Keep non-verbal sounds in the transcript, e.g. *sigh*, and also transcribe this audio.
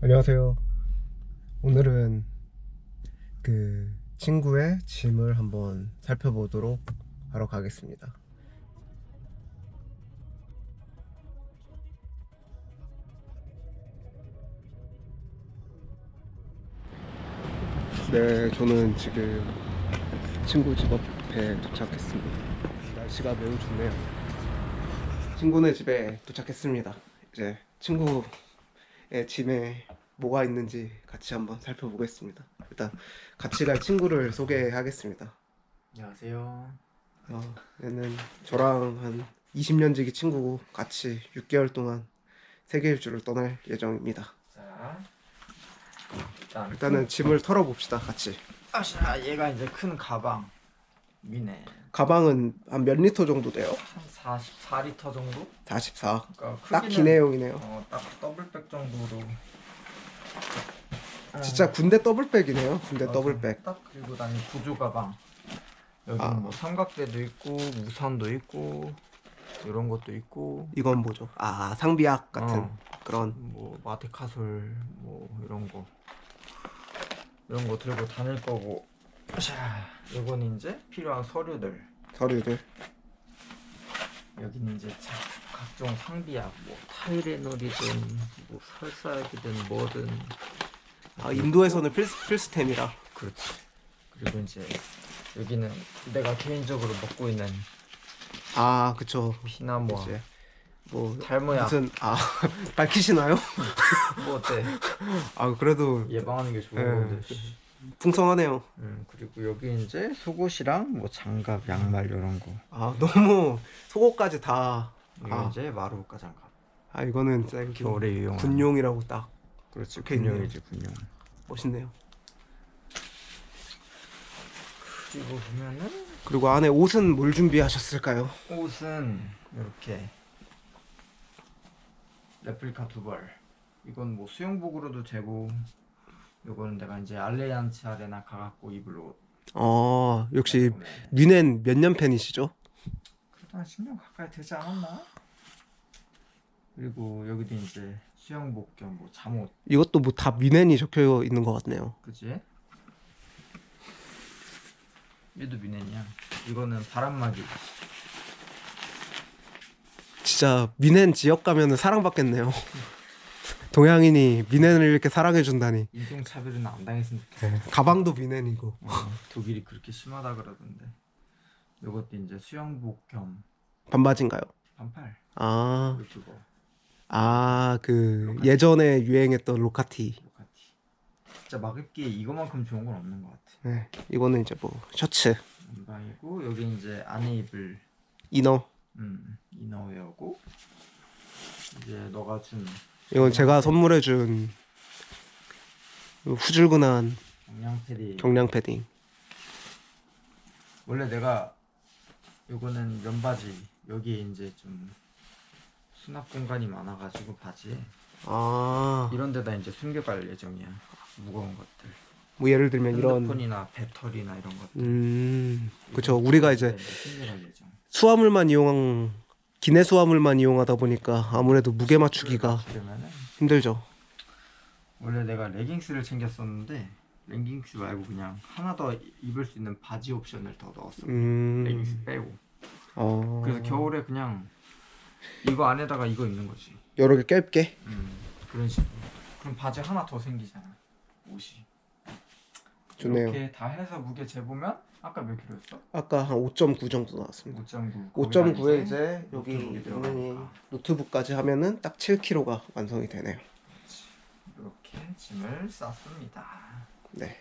안녕하세요. 오늘은 그 친구의 짐을 한번 살펴보도록 하러 가겠습니다. 네, 저는 지금 친구 집 앞에 도착했습니다. 날씨가 매우 좋네요. 친구네 집에 도착했습니다. 이제 친구의 짐에 뭐가 있는지 같이 한번 살펴보겠습니다. 일단 같이 갈 친구를 소개하겠습니다. 안녕하세요. 어, 얘는 저랑 한 20년 지기 친구고 같이 6개월 동안 세계 일주를 떠날 예정입니다. 자, 일단 일단은 짐을 털어봅시다. 같이. 아샤 얘가 이제 큰 가방 미네 가방은 한 몇 리터 정도 돼요? 한 44리터 정도? 44. 그러니까 딱 크기는, 기내용이네요. 어, 딱 더블백 정도로. 어, 진짜 군대 더블백이네요. 군대. 더블백. 딱 들고 다니는 보조 가방. 여기 아. 뭐 삼각대도 있고 우산도 있고 이런 것도 있고 이건 뭐죠? 아 상비약 같은 어. 그런. 뭐 마테카솔 뭐 이런 거 이런 거 들고 다닐 거고 자 요건 이제 필요한 서류들 서류들. 여기는 이제 자, 각종 상비약 뭐 타이레놀이든 뭐 설사약이든 뭐든 아 인도에서는 필수 필수템이라. 그렇지 그리고 이제 여기는 내가 개인적으로 먹고 있는 아 그쵸. 피나모아 이제 뭐 탈모약 무슨 아 *laughs* 밝히시나요? *laughs* 뭐 어때 아 그래도 예방하는 게 좋은 예. 건데 씨. 풍성하네요. 음, 그리고 여기 이제 속옷이랑 뭐 장갑 양말 이런 거 아 너무 속옷까지 다. 이거 아. 이제 마루카 장갑 아 이거는 진짜 겨울에 유용한 군용이라고 딱 군용이지 군용 멋있네요. 그리고 보면은 그리고 안에 옷은 뭘 준비하셨을까요? 옷은 이렇게 레플리카 두 벌. 이건 뭐 수영복으로도 되고 요거는 내가 이제 알레안츠 아레나 가갖고 입을 옷. 어 역시 뮌헨 몇 년 팬이시죠? 그래도 한 10년 가까이 되지 않았나? 그리고 여기도 이제 수영복 겸뭐 잠옷, 이것도 뭐다 뮌헨이 적혀 있는 것 같네요. 그지? 얘도 미넨이야. 이거는 바람막이. 진짜 뮌헨 지역 가면은 사랑받겠네요. *laughs* 동양인이 뮌헨을 이렇게 사랑해 준다니. 인종 차별은 안 당했으면 좋겠어. 네, 가방도 뮌헨이고. 어, 독일이 그렇게 심하다 그러던데. 요것도 이제 수영복 겸 반바지인가요? 반팔. 아, 그리고 그거 아, 그 로카티. 예전에 유행했던 로카티. 로카티. 진짜 막 입기에 이거만큼 좋은 건 없는 것 같아. 네, 이거는 이제 뭐 셔츠, 안방이고 여기 이제 안에 입을 이너. 음, 이너웨어고 이제 너가 준 이건 제가 선물해준 후줄근한 경량 패디. 경량 패딩. 원래 내가 요거는 면바지 여기에 이제 좀 수납 공간이 많아가지고 바지에 아, 이런 데다 이제 숨겨갈 예정이야. 무거운 것들. 뭐 예를 들면 이런. 핸드폰이나 배터리나 이런 것들. 음, 그쵸. 우리가 이제 숨겨갈 예정. 수화물만 이용, 기내 수화물만 이용하다 보니까 아무래도 무게 맞추기가 그러면은 힘들죠. 원래 내가 레깅스를 챙겼었는데 레깅스 말고 그냥 하나 더 입을 수 있는 바지 옵션을 더 넣었어. 음, 레깅스 빼고. 어, 그래서 겨울에 그냥 이거 안에다가 이거 입는 거지. 여러 개 껴입게. 음, 그런 식으로. 그럼 바지 하나 더 생기잖아. 옷이. 좋네요. 이렇게 다 해서 무게 재보면 아까 몇 킬로였어? 아까 한 5.9 정도 나왔습니다. 5.9. 5.9에 이제 여기. 당연히 노트북까지 하면은 딱 7kg가 완성이 되네요. 이렇게 짐을 쌌습니다. 네.